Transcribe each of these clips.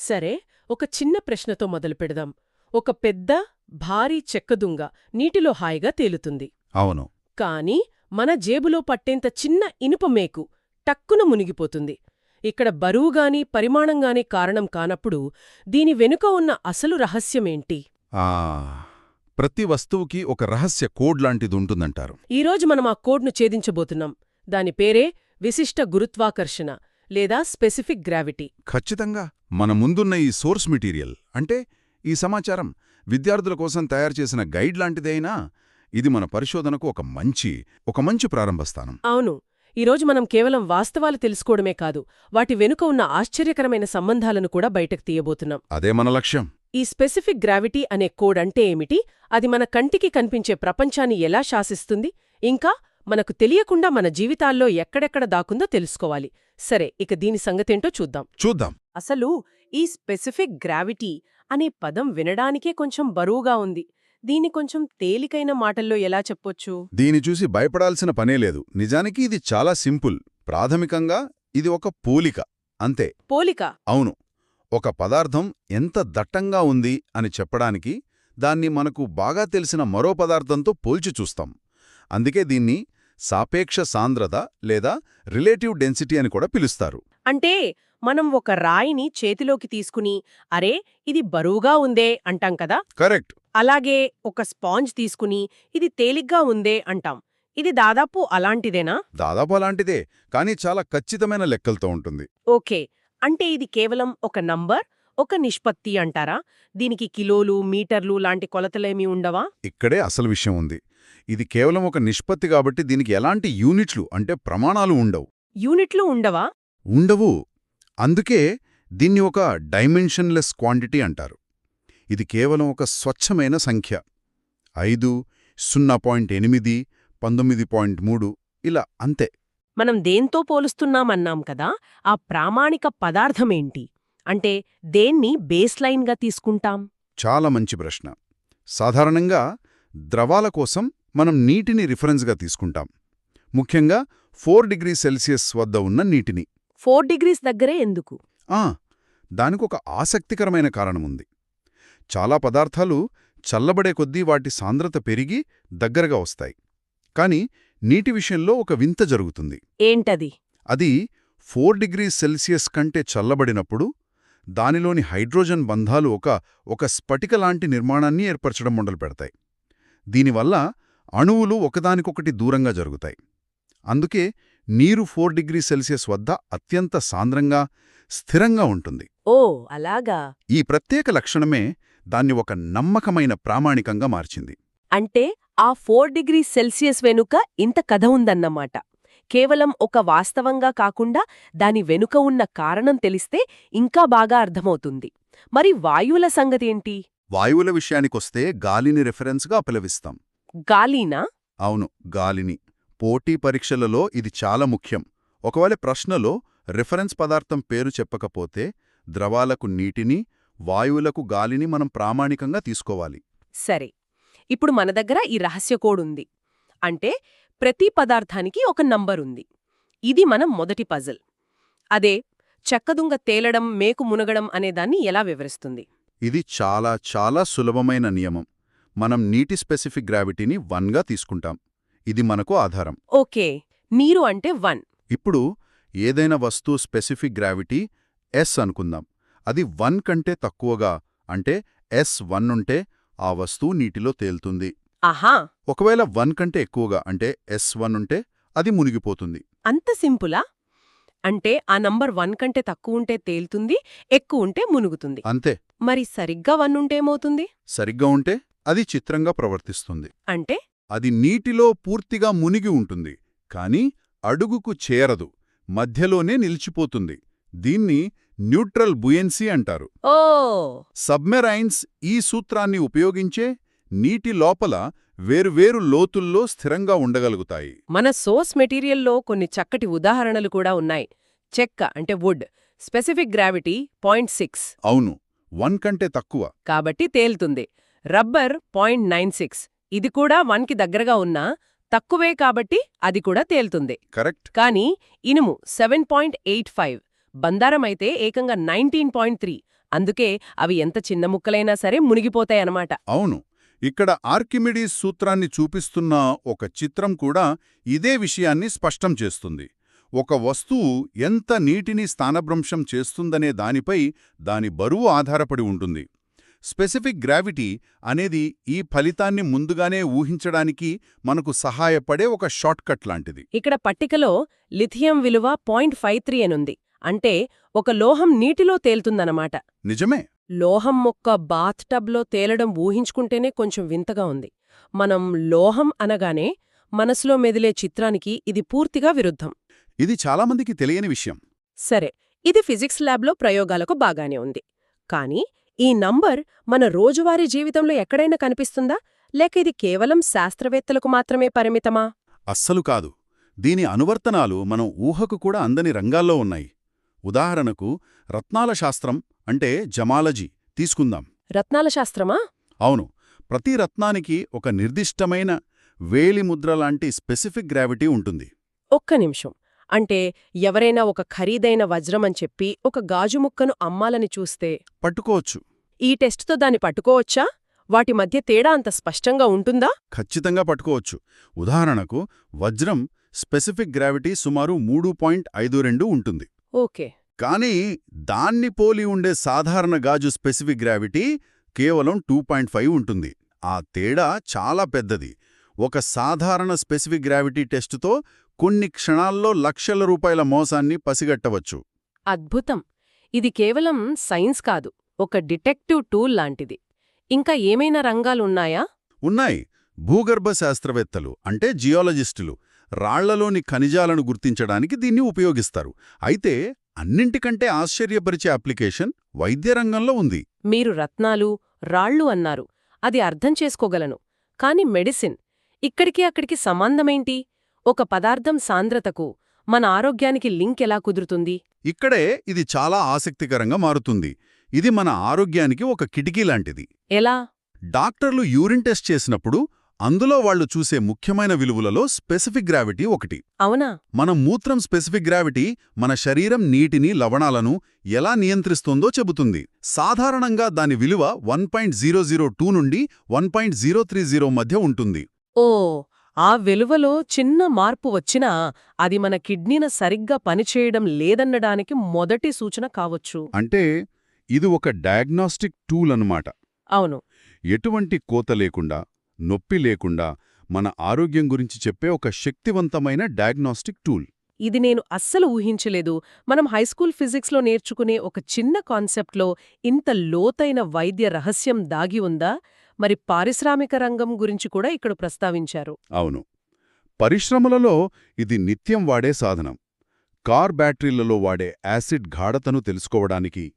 సరే ఒక చిన్న ప్రశ్నతో మొదలు పెడదాం. ఒక పెద్ద భారీ చెక్కదుంగ నీటిలో హాయిగా తేలుతుంది. అవును. కాని మన జేబులో పట్టేంత చిన్న ఇనుప మేకు టక్కున మునిగిపోతుంది. ఇక్కడ బరువుగాని పరిమాణంగాని కారణం కానప్పుడు దీని వెనుక ఉన్న అసలు రహస్యమేంటి ఆ ప్రతి వస్తువుకి ఒక రహస్య కోడ్ లాంటిది ఉంటుందంటారు. ఈరోజు మనం ఆ కోడ్ను ఛేదించబోతున్నాం. దాని పేరే విశిష్ట గురుత్వాకర్షణ. లేదా స్పెసిఫిక్ గ్రావిటీ. ఖచ్చితంగా మన ముందున్న ఈ సోర్స్ మెటీరియల్ అంటే ఈ సమాచారం విద్యార్థుల కోసం తయారు చేసిన గైడ్ లాంటిదైనా ఇది మన పరిశోధనకు ఒక మంచి ఒక మంచి ప్రారంభ స్థానం. అవును. ఈరోజు మనం కేవలం వాస్తవాలు తెలుసుకోవడమే కాదు వాటి వెనుక ఉన్న ఆశ్చర్యకరమైన సంబంధాలను కూడా బయటకు తీయబోతున్నాం. అదే మన లక్ష్యం. ఈ స్పెసిఫిక్ గ్రావిటీ అనే కోడ్ అంటే ఏమిటి? అది మన కంటికి కనిపించే ప్రపంచాన్ని ఎలా శాసిస్తుంది? ఇంకా మనకు తెలియకుండా మన జీవితాల్లో ఎక్కడెక్కడ దాకుందో తెలుసుకోవాలి. సరే ఇక దీని సంగతేంటో చూద్దాం. చూద్దాం. అసలు ఈ స్పెసిఫిక్ గ్రావిటీ అనే పదం వినడానికే కొంచెం బరువుగా ఉంది. దీన్ని కొంచెం తేలికైన మాటల్లో ఎలా చెప్పొచ్చు? దీని చూసి భయపడాల్సిన పనే లేదు. నిజానికి ఇది చాలా సింపుల్. ప్రాథమికంగా ఇది ఒక పోలిక. అంతే. పోలిక? అవును. ఒక పదార్థం ఎంత దట్టంగా ఉంది అని చెప్పడానికి దాన్ని మనకు బాగా తెలిసిన మరో పదార్థంతో పోల్చి చూస్తాం. అందుకే దీన్ని సాపేక్ష సాంద్రత లేదా రిలేటివ్ డెన్సిటీ అని కూడా పిలుస్తారు. అంటే మనం ఒక రాయిని చేతిలోకి తీసుకుని అరే ఇది బరువుగా ఉందే అంటాం కదా? కరెక్ట్. అలాగే ఒక స్పాంజ్ తీసుకుని ఇది తేలిగ్గా ఉందే అంటాం. ఇది దాదాపు అలాంటిదేనా? దాదాపు అలాంటిదే కానీ చాలా ఖచ్చితమైన లెక్కలతో ఉంటుంది. ఓకే. అంటే ఇది కేవలం ఒక నంబర్ ఒక నిష్పత్తి అంటారా? దీనికి కిలోలు మీటర్లు లాంటి కొలతలేమీ ఉండవా? ఇక్కడే అసలు విషయం ఉంది. ఇది కేవలం ఒక నిష్పత్తి కాబట్టి దీనికి ఎలాంటి యూనిట్లు అంటే ప్రమాణాలు ఉండవు. యూనిట్లు ఉండవా? ఉండవు. అందుకే దీన్ని ఒక డైమెన్షన్లెస్ క్వాంటిటీ అంటారు. ఇది కేవలం ఒక స్వచ్ఛమైన సంఖ్య. ఐదు సున్నా పాయింట్ ఎనిమిది పంతొమ్మిది పాయింట్ మూడు ఇలా అంతే. మనం దేంతో పోలుస్తున్నామన్నాం కదా ఆ ప్రామాణిక పదార్థమేంటి? అంటే దేన్ని బేస్లైన్గా తీసుకుంటాం? చాలా మంచి ప్రశ్న. సాధారణంగా ద్రవాల కోసం మనం నీటిని రిఫరెన్స్గా తీసుకుంటాం. ముఖ్యంగా ఫోర్ డిగ్రీ సెల్సియస్ వద్ద ఉన్న నీటిని. ఫోర్ డిగ్రీస్ దగ్గరే ఎందుకు? ఆ దానికొక ఆసక్తికరమైన కారణముంది. చాలా పదార్థాలు చల్లబడే కొద్దీ వాటి సాంద్రత పెరిగి దగ్గరగా వస్తాయి. కాని నీటి విషయంలో ఒక వింత జరుగుతుంది. ఏంటది? అది ఫోర్ డిగ్రీ సెల్సియస్ కంటే చల్లబడినప్పుడు దానిలోని హైడ్రోజన్ బంధాలు ఒక ఒక స్ఫటికలాంటి నిర్మాణాన్ని ఏర్పరచడం మొదలుపెడతాయి. దీనివల్ల అణువులు ఒకదానికొకటి దూరంగా జరుగుతాయి. అందుకే నీరు ఫోర్ డిగ్రీ సెల్సియస్ వద్ద అత్యంత సాంద్రంగా స్థిరంగా ఉంటుంది. ఓ అలాగా. ఈ ప్రత్యేక లక్షణమే దాన్ని ఒక నమ్మకమైన ప్రామాణికంగా మార్చింది. అంటే ఆ ఫోర్ డిగ్రీ సెల్సియస్ వెనుక ఇంత కథ ఉందన్నమాట. కేవలం ఒక వాస్తవంగా కాకుండా దాని వెనుక ఉన్న కారణం తెలిస్తే ఇంకా బాగా అర్థమవుతుంది. మరి వాయువుల సంగతేంటి వాయువుల విషయానికొస్తే గాలిని రెఫరెన్స్గా పిలవిస్తాం గాలీనా? అవును గాలిని. పోటీ పరీక్షలలో ఇది చాలా ముఖ్యం. ఒకవేళ ప్రశ్నలో రిఫరెన్స్ పదార్థం పేరు చెప్పకపోతే ద్రవాలకు నీటిని వాయువులకు గాలిని మనం ప్రామాణికంగా తీసుకోవాలి. సరే. ఇప్పుడు మన దగ్గర ఈ రహస్య కోడ్ ఉంది. అంటే ప్రతి పదార్థానికి ఒక నంబర్ ఉంది. ఇది మనం మొదటి పజిల్ అదే చెక్కదుంగ తేలడం మేకు మునగడం అనేదాన్ని ఎలా వివరిస్తుంది? ఇది చాలా చాలా సులభమైన నియమం. మనం నీటి స్పెసిఫిక్ గ్రావిటీని వన్గా తీసుకుంటాం. ఇది మనకు ఆధారం. ఓకే. నీరు అంటే వన్. ఇప్పుడు ఏదైనా వస్తువు స్పెసిఫిక్ గ్రావిటీ ఎస్ అనుకుందాం. అది వన్ కంటే తక్కువగా అంటే ఎస్ వన్ ఉంటే ఆ వస్తువు నీటిలో తేలుతుంది. ఆహా! ఒకవేళ వన్ కంటే ఎక్కువగా అంటే ఎస్ వన్ ఉంటే అది మునిగిపోతుంది. అంత సింపులా? అంటే ఆ నంబర్ వన్ కంటే తక్కువ ఉంటే తేలుతుంది ఎక్కువ ఉంటే మునుగుతుంది. అంతే. మరి సరిగ్గా వన్ ఉంటే ఏమవుతుంది? సరిగ్గా ఉంటే అది చిత్రంగా ప్రవర్తిస్తుంది. అంటే? అది నీటిలో పూర్తిగా మునిగి ఉంటుంది కాని అడుగుకు చేరదు మధ్యలోనే నిలిచిపోతుంది. దీన్ని న్యూట్రల్ బుయెన్సీ అంటారు. ఓ! సబ్మెరైన్స్ ఈ సూత్రాన్ని ఉపయోగించే నీటి లోపల వేరువేరు లోతుల్లో స్థిరంగా ఉండగలుగుతాయి. మన సోర్స్ మెటీరియల్లో కొన్ని చక్కటి ఉదాహరణలు కూడా ఉన్నాయి. చెక్క అంటే wood specific gravity point six. అవును వన్ కంటే తక్కువ. కాబట్టి తేలుతుంది. Rubber point nine six. ఇది కూడా వన్కి దగ్గరగా ఉన్నా తక్కువే కాబట్టి అది కూడా తేలుతుంది. కరెక్ట్. కానీ ఇనుము సెవెన్ పాయింట్ ఎయిట్ ఫైవ్. బందారం అయితే ఏకంగా నైన్టీన్ పాయింట్ త్రీ. అందుకే అవి ఎంత చిన్న ముక్కలైనా సరే మునిగిపోతాయన్నమాట. అవును. ఇక్కడ ఆర్కిమిడీస్ సూత్రాన్ని చూపిస్తున్న ఒక చిత్రం కూడా ఇదే విషయాన్ని స్పష్టం చేస్తుంది. ఒక వస్తువు ఎంత నీటిని స్థానభ్రంశం చేస్తుందనే దానిపై దాని బరువు ఆధారపడి ఉంటుంది. స్పెసిఫిక్ గ్రావిటీ అనేది ఈ ఫలితాన్ని ముందుగానే ఊహించడానికి మనకు సహాయపడే ఒక షార్ట్కట్ లాంటిది. ఇక్కడ పట్టికలో లిథియం విలువ పాయింట్ ఫైవ్ త్రీ అనుంది అంటే ఒక లోహం నీటిలో తేలుతుందన్నమాట. నిజమే. లోహం మొక్క బాత్ టబ్లో తేలడం ఊహించుకుంటేనే కొంచెం వింతగా ఉంది. మనం లోహం అనగానే మనసులో మెదిలే చిత్రానికి ఇది పూర్తిగా విరుద్ధం. ఇది చాలామందికి తెలియని విషయం. సరే ఇది ఫిజిక్స్ ల్యాబ్లో ప్రయోగాలకు బాగానే ఉంది. కానీ ఈ నంబర్ మన రోజువారీ జీవితంలో ఎక్కడైనా కనిపిస్తుందా? లేక ఇది కేవలం శాస్త్రవేత్తలకు మాత్రమే పరిమితమా? అస్సలు కాదు. దీని అనువర్తనాలు మనం ఊహకు కూడా అందని రంగాల్లో ఉన్నాయి. ఉదాహరణకు రత్నాల శాస్త్రం అంటే జమాలజీ తీసుకుందాం. రత్నాల శాస్త్రమా అవును. ప్రతి రత్నానికి ఒక నిర్దిష్టమైన వేలిముద్ర లాంటి స్పెసిఫిక్ గ్రావిటీ ఉంటుంది. ఒక్క నిమిషం. అంటే ఎవరైనా ఒక ఖరీదైన వజ్రమని చెప్పి ఒక గాజు ముక్కను అమ్మాలని చూస్తే? పట్టుకోవచ్చు. ఈ టెస్ట్తో దాన్ని పట్టుకోవచ్చా? వాటి మధ్య తేడా అంత స్పష్టంగా ఉంటుందా? ఖచ్చితంగా పట్టుకోవచ్చు. ఉదాహరణకు వజ్రం స్పెసిఫిక్ గ్రావిటీ సుమారు మూడు పాయింట్ ఐదు రెండు ఉంటుంది. ఓకే. కానీ దాన్ని పోలి ఉండే సాధారణ గాజు స్పెసిఫిక్ గ్రావిటీ కేవలం టూ పాయింట్ ఫైవ్ ఉంటుంది. ఆ తేడా చాలా పెద్దది. ఒక సాధారణ స్పెసిఫిక్ గ్రావిటీ టెస్టుతో కొన్ని క్షణాల్లో లక్షల రూపాయల మోసాన్ని పసిగట్టవచ్చు. అద్భుతం! ఇది కేవలం సైన్స్ కాదు ఒక డిటెక్టివ్ టూల్ లాంటిది. ఇంకా ఏమైనా రంగాలున్నాయా? ఉన్నాయి. భూగర్భ శాస్త్రవేత్తలు అంటే జియాలజిస్టులు రాళ్ళలోని ఖనిజాలను గుర్తించడానికి దీన్ని ఉపయోగిస్తారు. అయితే అన్నింటికంటే ఆశ్చర్యపరిచే అప్లికేషన్ వైద్య రంగంలో ఉంది. మీరు రత్నాలు రాళ్ళు అన్నారు. అది అర్థం చేసుకోగలను. కాని మెడిసిన్ ఇక్కడికి అక్కడికి సంబంధమేంటి? ఒక పదార్థం సాంద్రతకు మన ఆరోగ్యానికి లింక్ ఎలా కుదురుతుంది? ఇక్కడే ఇది చాలా ఆసక్తికరంగా మారుతుంది. ఇది మన ఆరోగ్యానికి ఒక కిటికీ లాంటిది. ఎలా? డాక్టర్లు యూరిన్ టెస్ట్ చేసినప్పుడు అందులో వాళ్ళు చూసే ముఖ్యమైన విలువలలో స్పెసిఫిక్ గ్రావిటీ ఒకటి. అవునా? మన మూత్రం స్పెసిఫిక్ గ్రావిటీ మన శరీరం నీటిని లవణాలను ఎలా నియంత్రిస్తుందో చెబుతుంది. సాధారణంగా దాని విలువ one point zero zero two నుండి one point zero three zero మధ్య ఉంటుంది. ఓ ఆ విలువలో చిన్న మార్పు వచ్చినా అది మన కిడ్నీన సరిగ్గా పనిచేయడం లేదన్నడానికి మొదటి సూచన కావచ్చు. అంటే ఇది ఒక డయాగ్నాస్టిక్ టూల్ అన్నమాట. అవును. ఎటువంటి కోత లేకుండా నొప్పి లేకుండా మన ఆరోగ్యం గురించి చెప్పే ఒక శక్తివంతమైన డయాగ్నాస్టిక్ టూల్. ఇది నేను అస్సలు ఊహించలేదు. మనం హైస్కూల్ ఫిజిక్స్లో నేర్చుకునే ఒక చిన్న కాన్సెప్ట్లో ఇంత లోతైన వైద్య రహస్యం దాగి ఉందా? మరి పారిశ్రామిక రంగం గురించి కూడా ఇక్కడ ప్రస్తావించారు. అవును. పరిశ్రమలలో ఇది నిత్యం వాడే సాధనం. కార్ బ్యాటరీలలో వాడే యాసిడ్ గాఢతను తెలుసుకోవడానికి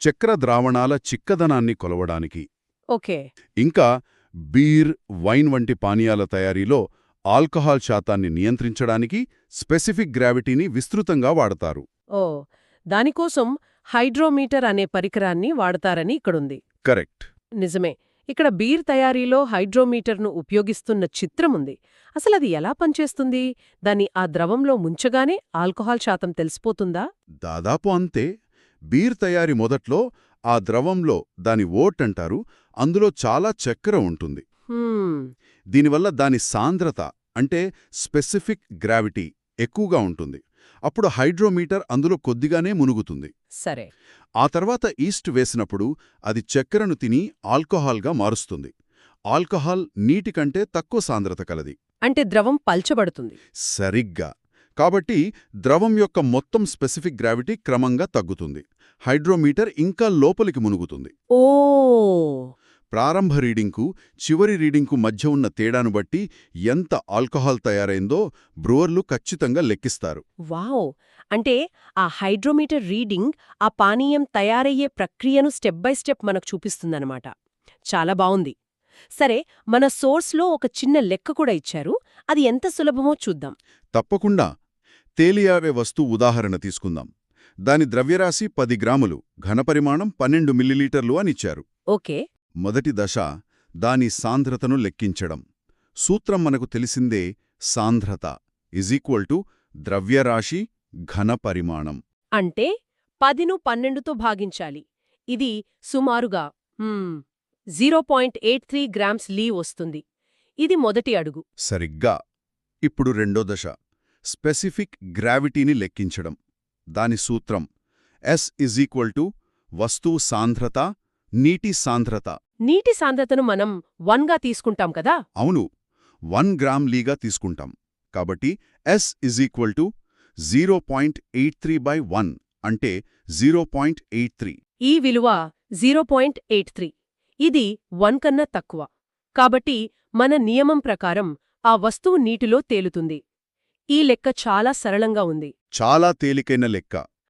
చక్ర ద్రావణాల చిక్కదనాన్ని కొలవడానికి. ఓకే. ఇంకా బీర్ వైన్ వంటి పానీయాల తయారీలో ఆల్కహాల్ శాతాన్ని నియంత్రించడానికి స్పెసిఫిక్ గ్రావిటీని విస్తృతంగా వాడతారు. ఓ దానికోసం హైడ్రోమీటర్ అనే పరికరాన్ని వాడతారని ఇక్కడుంది. కరెక్ట్. నిజమే ఇక్కడ బీర్ తయారీలో హైడ్రోమీటర్ను ఉపయోగిస్తున్న చిత్రముంది. అసలు అది ఎలా పనిచేస్తుంది? దాన్ని ఆ ద్రవంలో ముంచగానే ఆల్కహాల్ శాతం తెలిసిపోతుందా? దాదాపు అంతే. బీర్ తయారీ మొదట్లో ఆ ద్రవంలో దాని ఓట్ అంటారు అందులో చాలా చక్కెర ఉంటుంది. దీనివల్ల దాని సాంద్రత అంటే స్పెసిఫిక్ గ్రావిటీ ఎక్కువగా ఉంటుంది. అప్పుడు హైడ్రోమీటర్ అందులో కొద్దిగానే మునుగుతుంది. సరే. ఆ తర్వాత ఈస్ట్ వేసినప్పుడు అది చక్కెరను తిని ఆల్కహాల్గా మారుస్తుంది. ఆల్కహాల్ నీటి కంటే తక్కువ సాంద్రత కలది. అంటే ద్రవం పల్చబడుతుంది. సరిగ్గా. కాబట్టి ద్రవం యొక్క మొత్తం స్పెసిఫిక్ గ్రావిటీ క్రమంగా తగ్గుతుంది. హైడ్రోమీటర్ ఇంకా లోపలికి మునుగుతుంది. ఓ! ప్రారంభ రీడింగ్కు చివరి రీడింగ్కు మధ్య ఉన్న తేడాను బట్టి ఎంత ఆల్కహాల్ తయారైందో బ్రూవర్లు ఖచ్చితంగా లెక్కిస్తారు. వావ్! అంటే ఆ హైడ్రోమీటర్ రీడింగ్ ఆ పానీయం తయారయ్యే ప్రక్రియను స్టెప్ బై స్టెప్ మనకు చూపిస్తుందన్నమాట. చాలా బావుంది. సరే మన సోర్స్లో ఒక చిన్న లెక్క కూడా ఇచ్చారు. అది ఎంత సులభమో చూద్దాం. తప్పకుండా. తేలియావే వస్తువు ఉదాహరణ తీసుకుందాం. దాని ద్రవ్యరాశి పది గ్రాములు ఘనపరిమాణం పన్నెండు మిల్లీలీటర్లు అనిచ్చారు ఓకే. మొదటి దశ దాని సాంద్రతను లెక్కించడం. సూత్రం మనకు తెలిసిందే సాంద్రత ఇజ్ ఈక్వల్ టు ద్రవ్యరాశి ఘనపరిమాణం అంటే పదిను పన్నెండుతో భాగించాలి. ఇది సుమారుగా zero point eight three grams లీ వస్తుంది. ఇది మొదటి అడుగు. సరిగ్గా. ఇప్పుడు రెండో దశ స్పెసిఫిక్ గ్రావిటీని లెక్కించడం. దాని సూత్రం ఎస్ ఇజ్ ఈక్వల్ టు వస్తువు సాంద్రత నీటి సాంద్రత. నీటి సాంద్రతను మనం వన్గా తీసుకుంటాం కదా? అవును. వన్ గ్రామ్ లీగా తీసుకుంటాం. కాబట్టి S is equal to zero point eight three by one అంటే జీరో పాయింట్ ఎయిట్ త్రీ ఈ విలువ జీరో పాయింట్ ఎయిట్ త్రీ ఇది వన్ కన్నా తక్కువ. కాబట్టి మన నియమం ప్రకారం ఆ వస్తువు నీటిలో తేలుతుంది. ఈ లెక్క చాలా సరళంగా ఉంది. చాలా తేలికైన లెక్క.